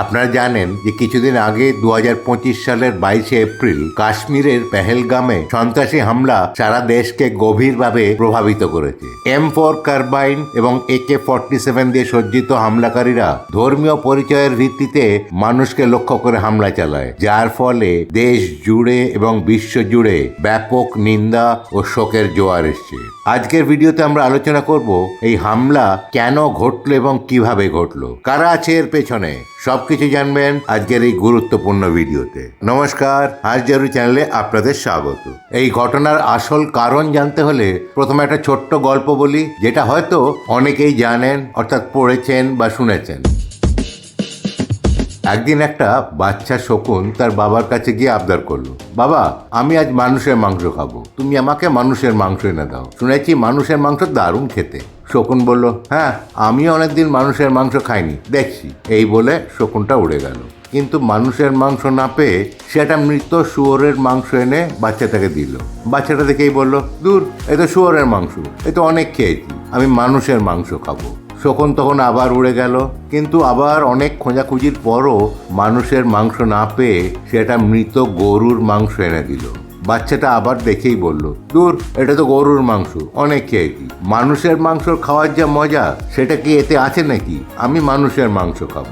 আপনারা জানেন যে কিছুদিন আগে দু হাজার পঁচিশ সালের বাইশে এপ্রিল কাশ্মীরের পেহেলগামে সন্ত্রাসী হামলা সারা দেশকে গভীরভাবে প্রভাবিত করেছে। এম ফোর কার্বাইন এবং এ কে ফর্টি সেভেন দিয়ে সজ্জিত হামলাকারীরা ধর্মীয় পরিচয়ের ভিত্তিতে মানুষকে লক্ষ্য করে হামলা চালায়, যার ফলে দেশ জুড়ে এবং বিশ্ব জুড়ে ব্যাপক নিন্দা ও শোকের জোয়ার এসছে। আজকের ভিডিওতে আমরা আলোচনা করব এই হামলা কেন ঘটলো এবং কীভাবে ঘটলো, কারা আছে এর পেছনে? সবকিছু জানবেন আজকের এই গুরুত্বপূর্ণ ভিডিওতে। নমস্কার হাজারু চ্যানেলে আপনাদের স্বাগত। এই ঘটনার আসল কারণ জানতে হলে প্রথমে একটা ছোট্ট গল্প বলি, যেটা হয়তো অনেকেই জানেন, অর্থাৎ পড়েছেন বা শুনেছেন। একদিন একটা বাচ্চা শকুন তার বাবার কাছে গিয়ে আবদার করল, বাবা, আমি আজ মানুষের মাংস খাব, তুমি আমাকে মানুষের মাংস এনে দাও। শুনেছি মানুষের মাংস দারুণ খেতে। শকুন বলল হ্যাঁ আমি অনেকদিন মানুষের মাংস খাইনি, দেখছি। এই বলে শকুনটা উড়ে গেল। কিন্তু মানুষের মাংস না পেয়ে সেটা মৃত শুয়োরের মাংস এনে বাচ্চাটাকে দিল। বাচ্চাটা দেখেই বলল, দূর, এ তো শুয়োরের মাংস, এ তো অনেক খেয়েছি, আমি মানুষের মাংস খাব। শকুন তখন আবার উড়ে গেল। কিন্তু আবার অনেক খোঁজাখুঁজির পরও মানুষের মাংস না পেয়ে সেটা মৃত গরুর মাংস এনে দিল। বাচ্চাটা আবার দেখেই বলল, দূর, এটা তো গরুর মাংস, অনেক খেয়েছি। মানুষের মাংস খাওয়ার যা মজা, সেটা কি এতে আছে নাকি? আমি মানুষের মাংস খাব।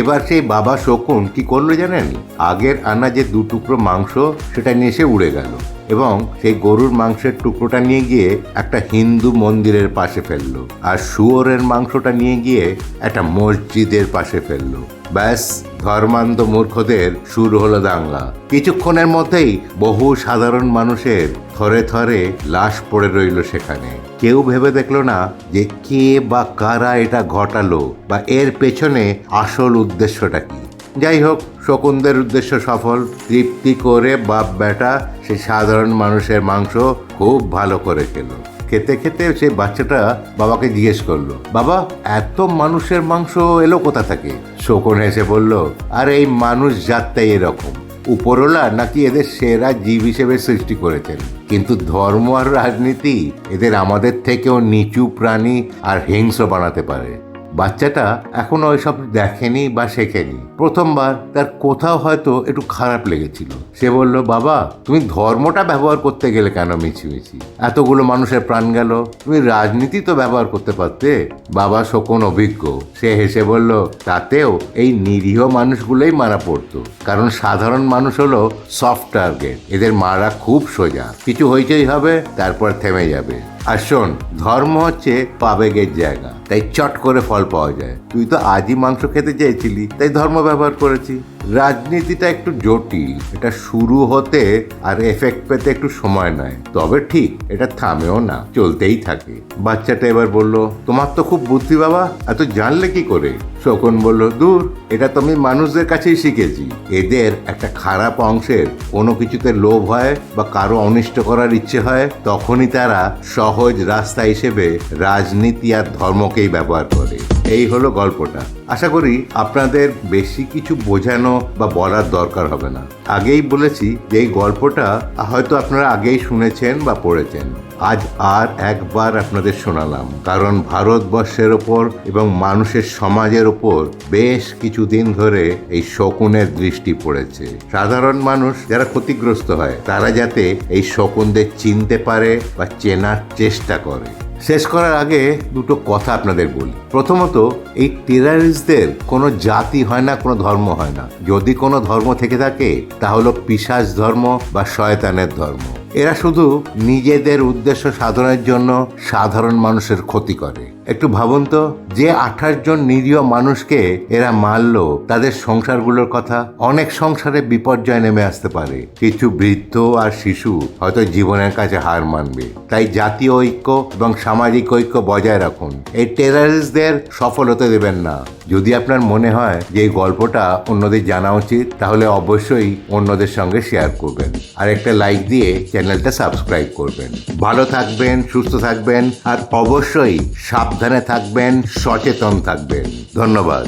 এবার সেই বাবা শকুন কি করল জানেন? আগের আনা যে দু টুকরো মাংস, সেটা নিয়ে এসে উড়ে গেল এবং সেই গরুর মাংসের টুকরোটা নিয়ে গিয়ে একটা হিন্দু মন্দিরের পাশে ফেলল আর শুয়োরের মাংসটা নিয়ে গিয়ে একটা মসজিদের পাশে ফেলল। ব্যাস, ধর্মান্ধ মূর্খদের শুরু হলো দাঙ্গা। কিছুক্ষণের মধ্যেই বহু সাধারণ মানুষের থরে থরে লাশ পড়ে রইল সেখানে। কেউ ভেবে দেখল না যে কে বা কারা এটা ঘটালো বা এর পেছনে আসল উদ্দেশ্যটা কি। যাই হোক, শকুনদের উদ্দেশ্য সফল। তৃপ্তি করে বাপ বেটা সে সাধারণ মানুষের মাংস খুব ভালো করে খেলো। খেতে খেতে সে বাচ্চাটা বাবাকে জিজ্ঞেস করল, বাবা, এত মানুষের মাংস এলো কোথা থেকে? শকুন হেসে বলল, আর, এই মানুষ জাতটাই এরকম। উপরওয়ালা নাকি এদের সেরা জীব হিসেবে সৃষ্টি করেছেন। কিন্তু ধর্ম আর রাজনীতি এদের আমাদের থেকেও নিচু প্রাণী আর হিংস্র বানাতে পারে। বাচ্চাটা এখনও ওইসব দেখেনি বা শেখেনি। প্রথমবার তার কোথাও হয়তো একটু খারাপ লেগেছিল। সে বলল, বাবা, তুমি ধর্মটা ব্যবহার করতে গেলে কেন মিছিমিছি এতগুলো মানুষের প্রাণ গেল, তুমি রাজনীতি তো ব্যবহার করতে পারতে। বাবা শকুন অভিজ্ঞ। সে হেসে বলল, তাতেও এই নিরীহ মানুষগুলোই মারা পড়তো। কারণ সাধারণ মানুষ হলো সফট টার্গেট এদের মারা খুব সোজা। কিছু হইচই হবে, তারপর থেমে যাবে। আর শোন, ধর্ম হচ্ছে পাবেগের জায়গা। তাই চট করে ফল পাওয়া যায়। তুই তো আজই মাংস খেতে চাইছিলি তাই ধর্ম ব্যবহার করেছি রাজনীতিটা একটু জটিল, এটা শুরু হতে আর এফেক্ট পেতে একটু সময় নেয়। তবে ঠিক, এটা থামেও না, চলতেই থাকে। বাচ্চাটা এবার বলল, তোমার তো খুব বুদ্ধি বাবা, এত জানলে কি করে? শকুন বলল, দূর, এটা তো আমি মানুষদের কাছেই শিখেছি। এদের একটা খারাপ অংশের কোনো কিছুতে লোভ হয় বা কারও অনিষ্ট করার ইচ্ছে হয়, তখনই তারা সহজ রাস্তা হিসেবে রাজনীতি আর ধর্মকেই ব্যবহার করে। এই হলো গল্পটা। আশা করি আপনাদের বেশি কিছু বোঝানো বা বলার দরকার হবে না। আগেই বলেছি যে এই গল্পটা হয়তো আপনারা আগেই শুনেছেন বা পড়েছেন। আজ আর একবার আপনাদের শোনালাম। কারণ ভারতবর্ষের ওপর এবং মানুষের সমাজের ওপর বেশ কিছুদিন ধরে এই শকুনের দৃষ্টি পড়েছে। সাধারণ মানুষ যারা ক্ষতিগ্রস্ত হয়, তারা যাতে এই শকুনদের চিনতে পারে বা চেনার চেষ্টা করে। শেষ করার আগে দুটো কথা আপনাদের বলি। প্রথমত, এই টেরারিস্টদের কোনো জাতি হয় না, কোনো ধর্ম হয় না। যদি কোনো ধর্ম থেকে থাকে, তা হলো পিসাজ ধর্ম বা শয়তানের ধর্ম। এরা শুধু নিজেদের উদ্দেশ্য সাধনের জন্য সাধারণ মানুষের ক্ষতি করে। একটু ভাবুন তো, যে আঠাশ জন নিরীহ মানুষকে এরা মারলো, তাদের সংসারগুলোর কথা অনেক সংসারে বিপর্যয় নেমে আসতে পারে। কিছু বৃদ্ধ আর শিশু হয়তো জীবনের কাছে হার মানবে। তাই জাতীয় ঐক্য এবং সামাজিক ঐক্য বজায় রাখুন। এই টেরারিস্টদের সফল হতে দেবেন না। যদি আপনার মনে হয় যে এই গল্পটা অন্যদের জানা উচিত, তাহলে অবশ্যই অন্যদের সঙ্গে শেয়ার করবেন। আর একটা লাইক দিয়ে চ্যানেলটা সাবস্ক্রাইব করবেন। ভালো থাকবেন, সুস্থ থাকবেন, আর অবশ্যই সাবধানে থাকবেন সচেতন থাকবেন। ধন্যবাদ।